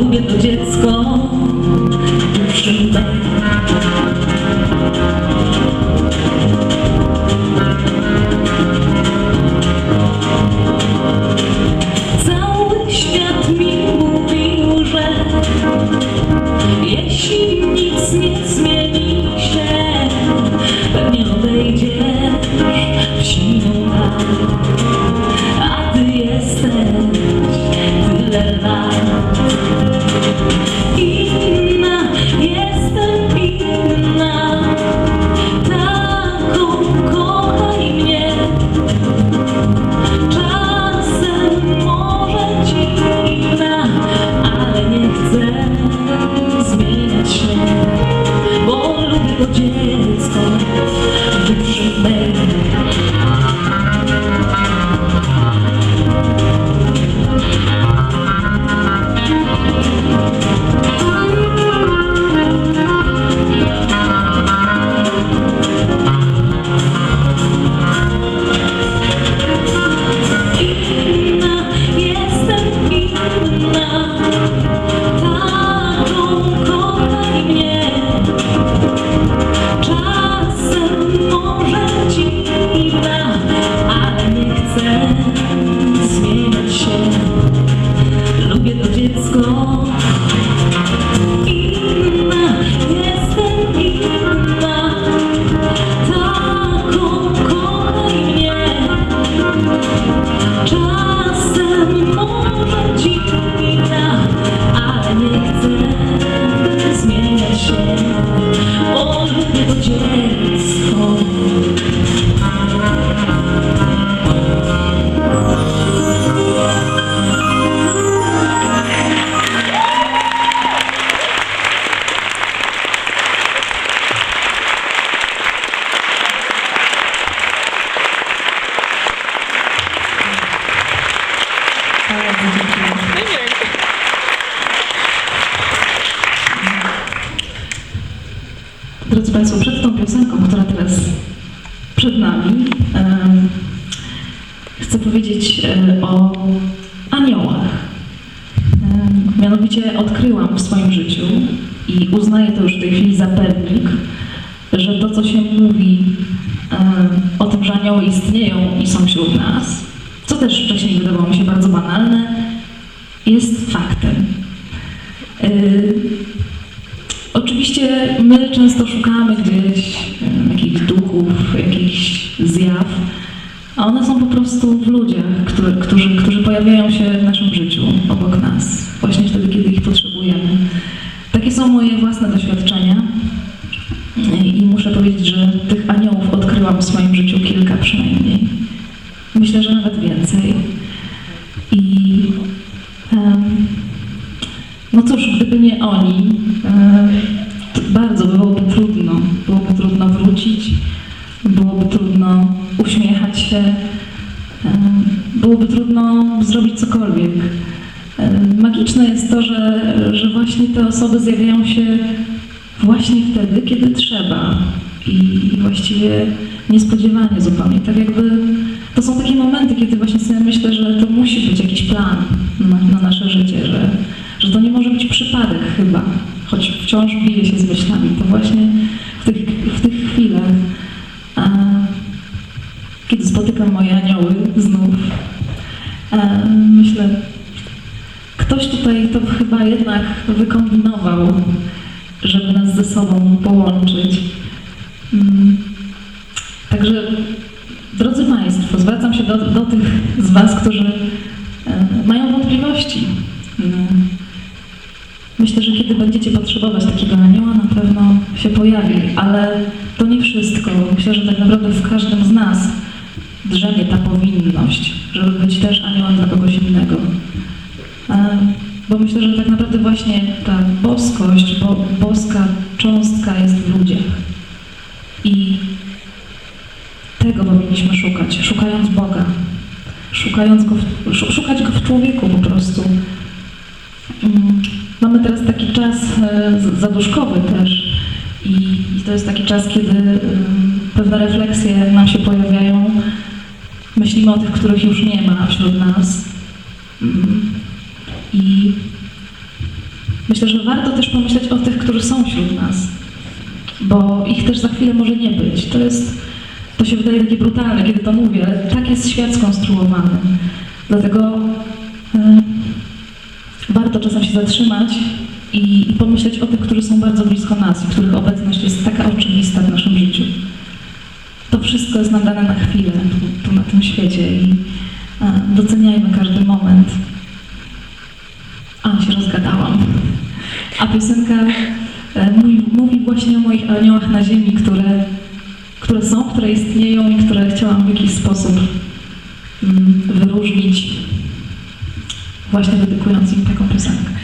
lubię to dziecko Yeah. Chcę powiedzieć e, o aniołach. Em, Mianowicie odkryłam w swoim życiu i uznaję to już w tej chwili za pewnik, że to, co się mówi em, o tym, że anioły istnieją i są wśród nas, co też wcześniej wydawało mi się bardzo banalne, jest faktem. Oczywiście my często szukamy gdzieś jakichś duchów, jakichś zjaw, a one są po prostu w ludziach, którzy, którzy pojawiają się w naszym życiu, obok nas, właśnie wtedy, kiedy ich potrzebujemy. Takie są moje własne doświadczenia się, byłoby trudno zrobić cokolwiek. Magiczne jest to, że, że właśnie te osoby zjawiają się właśnie wtedy, kiedy trzeba. I właściwie niespodziewanie zupełnie. Tak jakby to są takie momenty, kiedy właśnie sobie myślę, że to musi być jakiś plan na, na nasze życie, że, że to nie może być przypadek chyba, choć wciąż bije się z myślami. To właśnie w tych spotykam moje anioły znów, a, myślę, ktoś tutaj to chyba jednak wykombinował, żeby nas ze sobą sobą połączyć. Mm. Także, drodzy Państwo, zwracam się do, do tych z Was, którzy e, mają wątpliwości. Mm. Myślę, że kiedy będziecie potrzebować takiego anioła, na pewno się pojawi, ale to nie wszystko. Myślę, że tak naprawdę w każdym z nas drzemie ta powinność, żeby być też aniołem dla kogoś innego. E, Bo myślę, że tak naprawdę właśnie ta boskość, bo, boska cząstka jest w ludziach. I tego powinniśmy szukać, szukając Boga, szukając go w, szu- szukać go w człowieku po prostu. Mm, Mamy teraz taki czas e, zaduszkowy też i, i to jest taki czas, kiedy ym, pewne refleksje nam się pojawiają. Myślimy o tych, których już nie ma wśród nas. I myślę, że warto też pomyśleć o tych, którzy są wśród nas, bo ich też za chwilę może nie być. To jest, to się wydaje takie brutalne, kiedy to mówię, ale tak jest świat skonstruowany. Dlatego ym, warto czasem się zatrzymać i, i pomyśleć o tych, którzy są bardzo blisko nas których obecność jest taka oczywista w naszym życiu. To wszystko jest nam dane na chwilę tu, tu na tym świecie i e, doceniajmy każdy moment. A, się rozgadałam. A piosenka e, mówi, mówi właśnie o moich aniołach na ziemi, które, które są, które istnieją i które chciałam w jakiś sposób mm, wyróżnić właśnie dedykując im taką piosenkę.